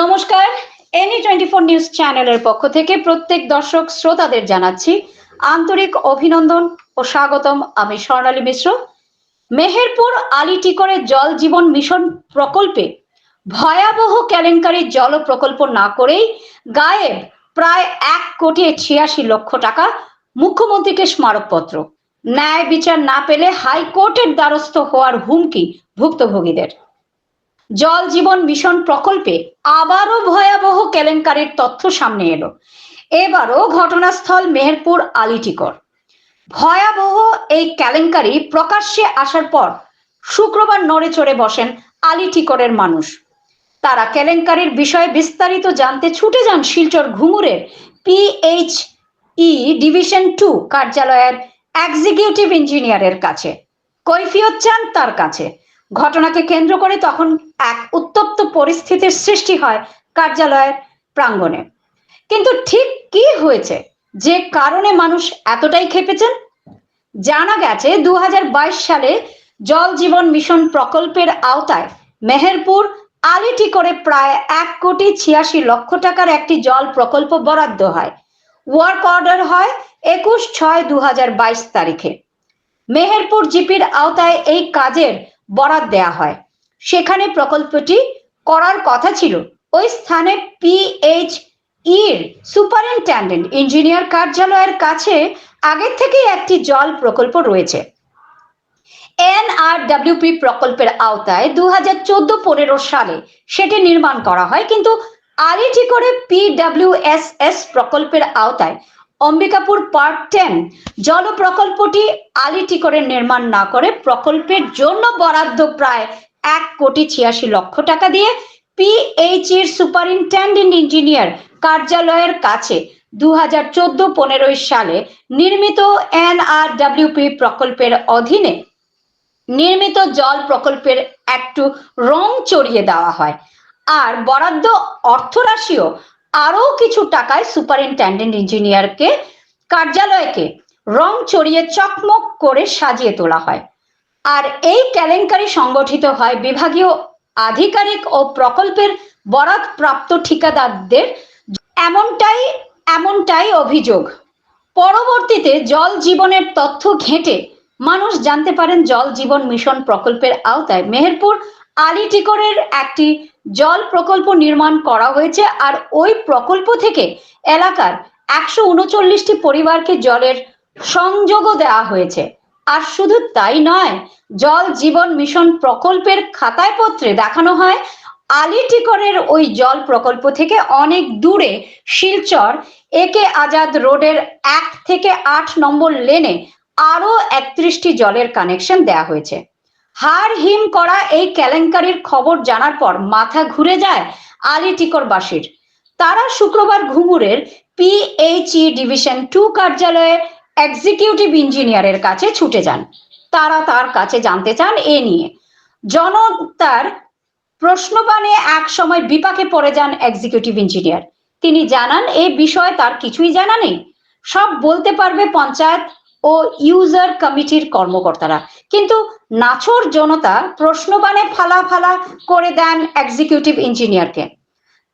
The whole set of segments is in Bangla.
নমস্কার এনি টোয়েন্টি ফোর নিউজ চ্যানেলের পক্ষ থেকে প্রত্যেক দর্শক শ্রোতাদের জানাচ্ছি আন্তরিক অভিনন্দন ও স্বাগতম আমি স্বর্ণালী মিশ্র। মেহেরপুর আলিটিকরের জল জীবন মিশন প্রকল্পে ভয়াবহ কেলেঙ্কারি জল প্রকল্প না করেই গায়েব প্রায় এক কোটি ছিয়াশি লক্ষ টাকা মুখ্যমন্ত্রীকে স্মারকপত্র। ন্যায় বিচার না পেলে হাইকোর্টের দ্বারস্থ হওয়ার হুমকি ভুক্তভোগীদের। জল জীবন মিশন প্রকল্পে আবারও ভয়াবহ কেলেঙ্কারির তথ্য সামনে এলো। এবারও ঘটনাস্থল মেহেরপুর আলিটিকর। ভয়াবহ এই কেলেঙ্কারি প্রকাশ্যে আসার পর শুক্রবার নড়ে চড়ে বসেন আলিটিকরের মানুষ। তারা কেলেঙ্কারির বিষয়ে বিস্তারিত জানতে ছুটে যান শিলচর ঘুঙুরের পিএইচ ই ডিভিশন টু কার্যালয়ের এক্সিকিউটিভ ইঞ্জিনিয়ারের কাছে। কৈফিয়ত চান তার কাছে। ঘটনাকে কেন্দ্র করে তখন এক উত্তপ্ত পরিস্থিতির সৃষ্টি হয় কার্যালয়ের প্রাঙ্গণে। কিন্তু ঠিক কি হয়েছে? যে কারণে মানুষ এতটাই খেপেছেন জানা গেছে দু হাজার বাইশ সালে জল জীবন মিশন প্রকল্পের আওতায় মেহেরপুর আলিটি করে প্রায় এক কোটি ছিয়াশি লক্ষ টাকার একটি জল প্রকল্প বরাদ্দ হয়। ওয়ার্ক অর্ডার হয় একুশ ছয় দু তারিখে। মেহেরপুর জিপির আওতায় এই কাজের বরাদ দেয়া হয়। সেখানে প্রকল্পটি করার কথা ছিল। ওই স্থানে পিএইচ ইর সুপারিনটেন্ডেন্ট, ইঞ্জিনিয়ার কার্যালয়ের কাছে আগের থেকেই একটি জল প্রকল্প রয়েছে। এনআরডব্লিউপি প্রকল্পের আওতায় দু হাজার চোদ্দ পনেরো সালে সেটি নির্মাণ করা হয়, কিন্তু আরইটি করে পিডাব্লিউএসএস প্রকল্পের আওতায় অম্বিকাপুর পার্ট টেন জল প্রকল্পটি আলিটি করে নির্মাণ না করে প্রকল্পের জন্য বরাদ্দ প্রায় এক কোটি ছিয়াশি লক্ষ টাকা দিয়ে পিএইচ এর সুপারিনটেন্ডেন্ট ইঞ্জিনিয়ার কার্যালয়ের কাছে দু হাজার চোদ্দ পনেরোই সালে নির্মিত এনআরডব্লিউপি প্রকল্পের অধীনে নির্মিত জল প্রকল্পের একটু রং চড়িয়ে দেওয়া হয়। আর বরাদ্দ অর্থরাশিও আরও কিছু টাকায় সুপারিনটেন্ডেন্ট ইঞ্জিনিয়ারকে, কার্যালয়কে রং চড়িয়ে চকমক করে সাজিয়ে তোলা হয়। আর এই কেলেঙ্কারি সংগঠিত হয় বিভাগীয় আধিকারিক ও প্রকল্পের বরাদ প্রাপ্ত ঠিকাদারদের এমনটাই এমনটাই অভিযোগ। পরবর্তীতে জল জীবনের তথ্য ঘেঁটে মানুষ জানতে পারেন জল জীবন মিশন প্রকল্পের আওতায় মেহেরপুর আলিটিকরের একটি জল প্রকল্প নির্মাণ করা হয়েছে আর ওই প্রকল্প থেকে এলাকার একশো উনচল্লিশটি পরিবারকে জলের সংযোগও দেওয়া হয়েছে। আর শুধু তাই নয়, জল জীবন মিশন প্রকল্পের খাতায় পত্রে দেখানো হয় আলিটিকরের ওই জল প্রকল্প থেকে অনেক দূরে শিলচর একে আজাদ রোডের এক থেকে আট নম্বর লেনে আরও একত্রিশটি জলের কানেকশন দেয়া হয়েছে। হার হিম করা এই কেলেঙ্কারির খবর জানার পর মাথা ঘুরে যায় আলিটিকরবাসীর তারা শুক্রবার ঘুঙুরের পিএইচই ডিভিশন টু কার্যালয়ে এক্সিকিউটিভ ইঞ্জিনিয়ারের কাছে ছুটে যান। তারা তার কাছে জানতে চান এ নিয়ে। জনতার প্রশ্নবাণে এক সময় বিপাকে পড়ে যান এক্সিকিউটিভ ইঞ্জিনিয়ার। তিনি জানান এই বিষয়ে তার কিছুই জানা নেই। সব বলতে পারবে পঞ্চায়েত ও ইউজার কমিটির কর্মকর্তারা। কিন্তু নাছর জনতা প্রশ্নবাণে ফালা ফালা করে দেন এক্সিকিউটিভ ইঞ্জিনিয়ারকে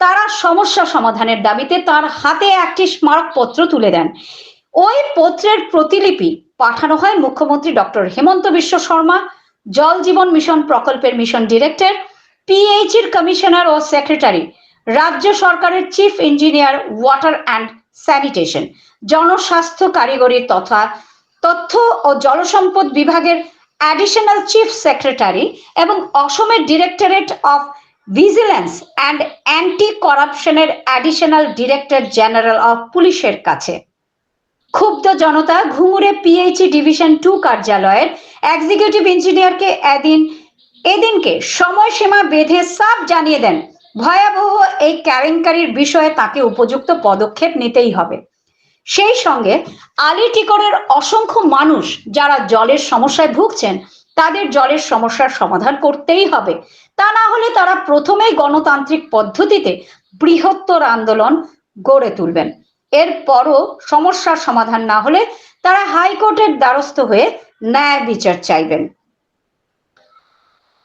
তারা সমস্যা সমাধানের দাবিতে তার হাতে একটি স্মারকপত্র তুলে দেন। ওই পত্রের প্রতিলিপি পাঠানো হয় মুখ্যমন্ত্রী ডক্টর হেমন্ত বিশ্ব শর্মা, জল জীবন মিশন প্রকল্পের মিশন ডিরেক্টর পিএইচ এর কমিশনার ও সেক্রেটারি, রাজ্য সরকারের chief engineer, water and sanitation, জনস্বাস্থ্য কারিগরি তথা তথ্য ও জলসম্পদ বিভাগের অ্যাডিশনাল চিফ সেক্রেটারি এবং অসমের directorate of vigilance and anti করাপশনের additional director general of পুলিশের কাছে। ক্ষুব্ধ জনতা ঘুঙুরে পিএইচই ডিভিশন টু কার্যালয়ের এক্সিকিউটিভ ইঞ্জিনিয়ারকে এদিন, এদিনকে সময়সীমা বেঁধে সাফ জানিয়ে দেন। ভয়াবহ এই কেলেঙ্কারির বিষয়ে তাকে উপযুক্ত পদক্ষেপ নিতেই হবে। সেই সঙ্গে আলিটিকরের অসংখ্য মানুষ যারা জলের সমস্যায় ভুগছেন, তাদের জলের সমস্যার সমাধান করতেই হবে। তা না হলে তারা প্রথমেই গণতান্ত্রিক পদ্ধতিতে বৃহত্তর আন্দোলন গড়ে তুলবেন। এরপরও সমস্যার সমাধান না হলে তারা হাইকোর্টের দ্বারস্থ হয়ে ন্যায় বিচার চাইবেন।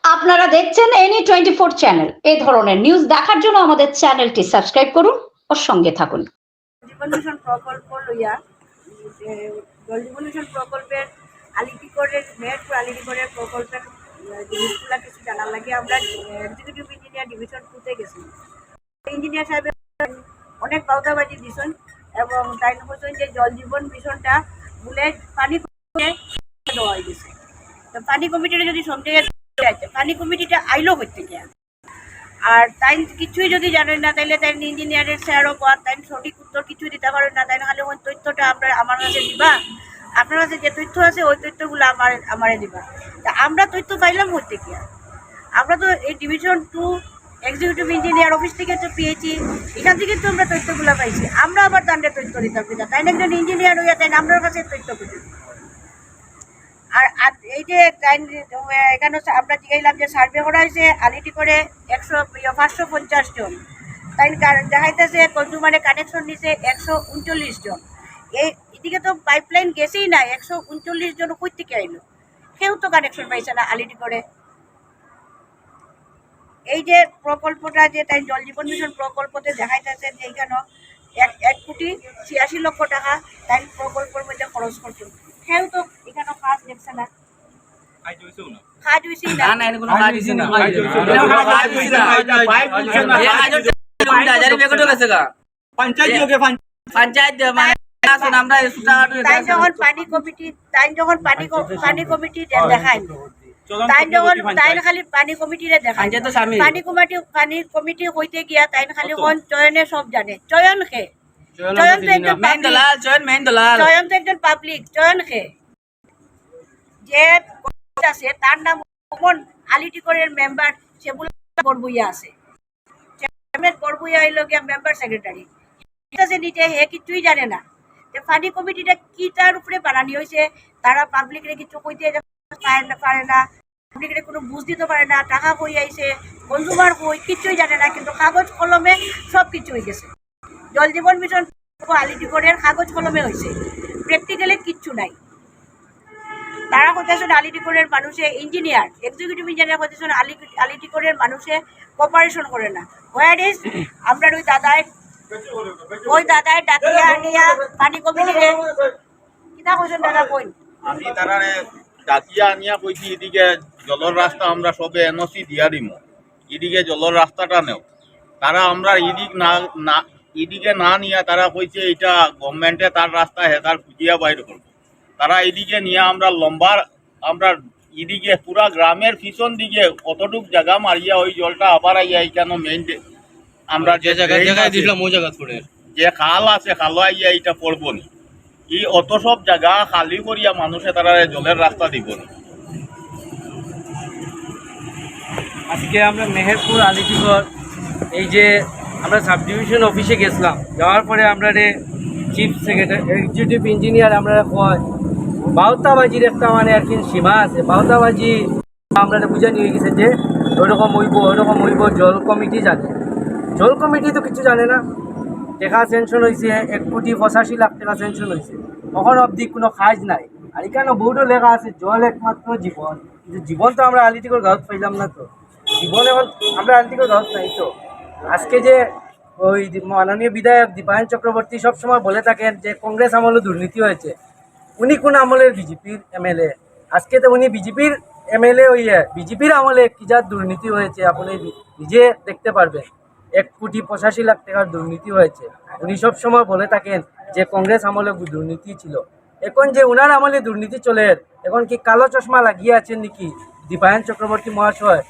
আপনারা দেখছেন এনি টোয়েন্টি ফোর চ্যানেল। এ ধরনের নিউজ দেখার জন্য আমাদের চ্যানেলটি সাবস্ক্রাইব করুন ও সঙ্গে থাকুন। মিশন প্রকল্প লইয়া মিশন প্রকল্পের আলিটিগড়ের মেহেরপুর আলিটিগড়ের প্রকল্পের জিনিসগুলা কিছু জানার লাগে আমরা এক্সিকিউটিভ ইঞ্জিনিয়ার ডিভিশন টুতে গেছি। ইঞ্জিনিয়ার সাহেব অনেক বাউতাবাজি দিছেন এবং তাই বলছেন যে জল জীবন মিশনটা বলে পানি দেওয়া হয়ে গেছে তো পানি কমিটিটা যদি সব জায়গায় পানি কমিটিটা আইলো হইতে গিয়া আর তাই কিছুই যদি জানেন না, তাইলে তাই ইঞ্জিনিয়ারের স্যারও পর তাই সঠিক উত্তর কিছুই দিতে পারেন না তাই নাহলে ওই তথ্যটা আমরা, আমার কাছে দিবা। আপনার কাছে যে তথ্য আছে, ওই তথ্যগুলো আমার, আমারে দিবা। তা আমরা তথ্য পাইলাম হইতে কি আমরা তো এই division two executive engineer office থেকে তো পেয়েছি, এখান থেকে তো আমরা তথ্যগুলো পাইছি। আমরা আবার দান্ডে তথ্য দিতাম তাই না একজন ইঞ্জিনিয়ার হইয়া তাই আপনার কাছে তথ্য পেতে আর এই যে এখানে আমরা জিগাইলাম যে সার্ভে করা হয়েছে আলিটি করে একশো ইয়ে, পাঁচশো পঞ্চাশ জন। তাই দেখাইতেছে কনজুমারে কানেকশন নিছে একশো উনচল্লিশ জন। এই এদিকে তো পাইপলাইন গেছেই না একশো উনচল্লিশ জন কই থেকে আইলো? কেউ তো কানেকশন পাইছে না আলিটি করে। এই যে প্রকল্পটা যে তাই জল জীবন মিশন প্রকল্পতে দেখাইতেছে যে এইখানে এক এক কোটি ছিয়াশি লক্ষ টাকা তাই প্রকল্পের মধ্যে খরচ করছে পঞ্চায়েত মানে আসুন আমরা সুটা তাই যখন পানি কমিটি তাই যখন পানি পানি কমিটি দেখায়। তাই যখন তাই খালি পানি কমিটিরে দেখায়। পঞ্চায়েত তো স্বামী। পানি কমিটি পানি কমিটি হইতে গিয়া তাই খালি কোন চয়নে সব জানে। চয়ন খে চয়ন তো একজন জয়েন তো একজন পাবলিক খে যে আছে তার নাম আলিটিকরের মেম্বার সেগুলো আছে। চেয়ারম্যান হইল গিয়া মেম্বার সেক্রেটারি আছে হে কিছুই জানে না। যে ফানি কমিটিটা কি তার উপরে বানানি হয়েছে তারা পাবলিকরে কিছু কইতে পারে না পারে না। পাবলিকরে কোনো বুঝ দিতে পারে না টাকা কই আইছে কনজুমার কই কিছুই জানে না কিন্তু কাগজ কলমে সব কিছু হয়ে গেছে। জল জীবন মিশন আলিটিগড়ের কাগজ কলমে হয়েছে। প্র্যাকটিক্যালে কিচ্ছু নাই। তারা কোথায় আলিটিগড়ের মানুষে ইঞ্জিনিয়ার। এক্সিকিউটিভ ইঞ্জিনিয়ার কোথায় আলি আলিটিগড়ের মানুষে কপারেশন করে না। হোয়ার ইজ আমরা ওই দাদায় ওই দাদায় ডাকিয়া আনিয়া পানি কমিটিরে কিনা কৈছেন দাদা কই আমি তারারে ডাকিয়া আনিয়া কইছি, এদিকে জলের রাস্তা আমরা সবে এনওসি দিয়া দিমু। এদিকে জলের রাস্তাটা নেও। তারা আমরা এদিক না না এদিকে না নিয়ে তারা কইছে এটা গভর্নমেন্টে তার রাস্তা হেতার খুঁজিয়া বাইর করব। তারা এদিকে নিয়ে আমরা লম্বা আমরা এদিকে পুরা গ্রামের পিছন দিকে কতটুক জায়গা মারিয়া ওই জলটা আবার আইয়া এখানে মেইন আমরা যে জায়গায় জায়গায় দিলাম ওই জায়গা যে খাল আছে খালো আইয়া এটা পড়ব নি। এই অত সব জায়গা খালি করিয়া মানুষে তারা জলের রাস্তা দিব না। আজকে আমরা মেহেরপুর আলিপুর এই যে আমরা সাব ডিভিশন অফিসে গেছিলাম। যাওয়ার পরে আমরা রে চিফ সেক্রেটারি এক্সিকিউটিভ ইঞ্জিনিয়ার আমরা কয়, বাউতাবাজির একটা মানে আর কি সীমা আছে। বাউতাবাজি আমরা বুঝে নিয়ে গেছে যে ওইরকম হইব ওইরকম হইব জল কমিটি জানে। জল কমিটি তো কিছু জানে না। টাকা সেনশন হয়েছে এক কোটি পঁচাশি লাখ টাকা সেনশন হয়েছে তখন অবধি কোনো কাজ নাই। আর এখানে বোর্ডও লেখা আছে, জল একমাত্র জীবন। জীবন তো আমরা আলিটিকর গাঁত পাইলাম না তো। জীবন এখন আমরা আলিটিকর গাঁত নাই তো। আজকে যে ওই মাননীয় বিধায়ক দীপায়ন চক্রবর্তী সবসময় বলে থাকেন যে কংগ্রেস আমলে দুর্নীতি হয়েছে। উনি কোন আমলের বিজেপির এমএলএ? আজকে তো উনি বিজেপির এমএলএ হইয়া বিজেপির আমলে কি যা দুর্নীতি হয়েছে আপনি নিজে দেখতে পারবেন। এক কোটি পঁচাশি লাখ টাকার দুর্নীতি হয়েছে। উনি সবসময় বলে থাকেন যে কংগ্রেস আমলে দুর্নীতি ছিল। এখন যে উনার আমলে দুর্নীতি চলে, এখন কি কালো চশমা লাগিয়ে আছেন নাকি দীপায়ন চক্রবর্তী মহাশয়?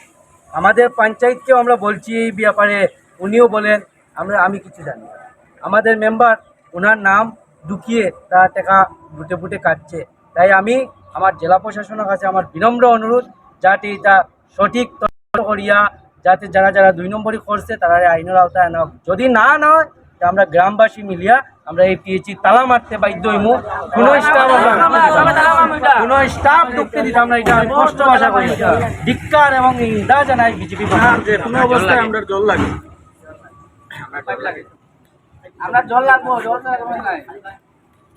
আমাদের পঞ্চায়েতকেও আমরা বলছি এই ব্যাপারে, উনিও বলেন, আমরা, আমি কিছু জানি না। আমাদের মেম্বার, ওনার নাম ঢুকিয়ে তার টাকা বুটে বুটে কাটছে। তাই আমি আমার জেলা প্রশাসনের কাছে আমার বিনম্র অনুরোধ, যাতে এটা সঠিক করিয়া, যাতে যারা যারা দুই নম্বরই করছে, তারা আইনের আওতায় আনা যদি না নয় আমরা গ্রামবাসী মিলিয়া আমরা এই পিএইচি তালা মারতে বাধ্য হইমু। কোনো স্টাফ কোনো স্টাফ ঢুকতে দিতাম আমরা এটা আমি স্পষ্ট ভাষা করি ধিক্কার এবং নিন্দা জানাই বিজেপি কোনো অবস্থায় আমরা জল লাগে। আমরা জল লাগবো জল লাগবে নাই